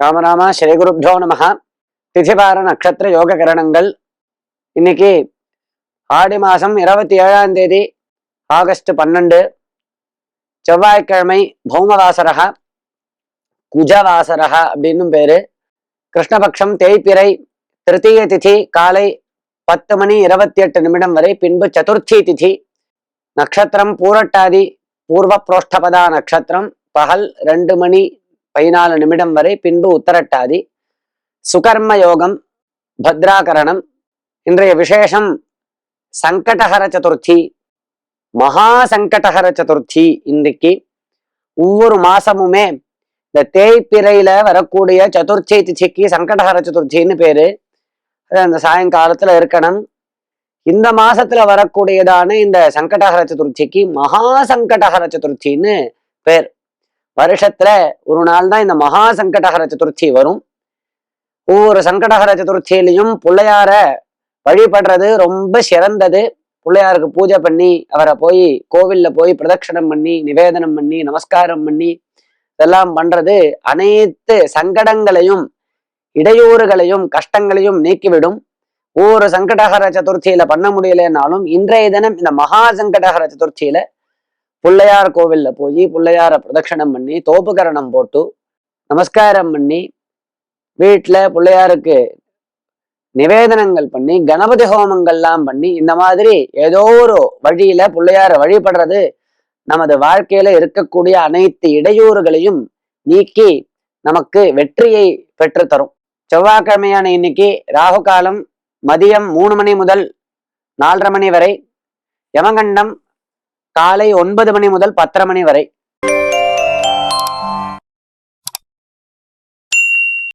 ராமராமா ஸ்ரீ குருப்யோ நம திதிபார நட்சத்திர யோக கிரணங்கள் இன்னைக்கு ஆடி மாசம் இருபத்தி ஏழாம் தேதி ஆகஸ்ட் பன்னெண்டு. செவ்வாய்க்கிழமை பௌமவாசரக குஜவாசரக அப்படின்னு பேரு. கிருஷ்ணபக்ஷம் தேய்பிறை திருத்தீய திதி காலை பத்து மணி இருபத்தி எட்டு நிமிடம் வரை பின்பு சதுர்த்தி திதி. நட்சத்திரம் பூரட்டாதி பூர்வ புரோஷ்டபதா நட்சத்திரம் பகல் ரெண்டு மணி பதினாலு நிமிடம் வரை பின்பு உத்தரட்டாதி. சுகர்ம யோகம் பத்ராகரணம் இன்றைய விசேஷம் சங்கடஹர சதுர்த்தி மகா சங்கடஹர சதுர்த்தி இன்றைக்கு. ஒவ்வொரு மாசமுமே இந்த தேய்ப்பிறையில வரக்கூடிய சதுர்த்தி திதிக்கு சங்கடஹர சதுர்த்தின்னு பேரு. அது அந்த சாயங்காலத்துல இருக்கணும். இந்த மாசத்துல வரக்கூடியதான இந்த சங்கடஹர சதுர்த்திக்கு மகா சங்கடஹர சதுர்த்தின்னு பேர். வருஷத்துல ஒரு நாள் தான் இந்த மகா சங்கடகர சதுர்த்தி வரும். ஒவ்வொரு சங்கடகர சதுர்த்தியிலையும் பிள்ளையார வழிபடுறது ரொம்ப சிறந்தது. பிள்ளையாருக்கு பூஜை பண்ணி அவரை போய் கோவில்ல போய் பிரதட்சணம் பண்ணி நிவேதனம் பண்ணி நமஸ்காரம் பண்ணி இதெல்லாம் பண்றது அனைத்து சங்கடங்களையும் இடையூறுகளையும் கஷ்டங்களையும் நீக்கிவிடும். ஒவ்வொரு சங்கடகர சதுர்த்தியில பண்ண முடியலனாலும் இன்றைய தினம் இந்த மகா சங்கடகர சதுர்த்தியில பிள்ளையார் கோவில்ல போய் பிள்ளையாரை பிரதட்சணம் பண்ணி தோப்புக்கரணம் போட்டு நமஸ்காரம் பண்ணி வீட்டில் பிள்ளையாருக்கு நிவேதனங்கள் பண்ணி கணபதி ஹோமங்கள்லாம் பண்ணி இந்த மாதிரி ஏதோ ஒரு வழியில பிள்ளையார வழிபடுறது நமது வாழ்க்கையில இருக்கக்கூடிய அனைத்து இடையூறுகளையும் நீக்கி நமக்கு வெற்றியை பெற்று தரும் செவ்வாய்க்கிழமையான இன்னைக்கு ராகு காலம் மதியம் மூணு மணி முதல் நாலரை மணி வரை யமகண்டம் காலை ஒன்பது மணி முதல் பத்தரை மணி வரை.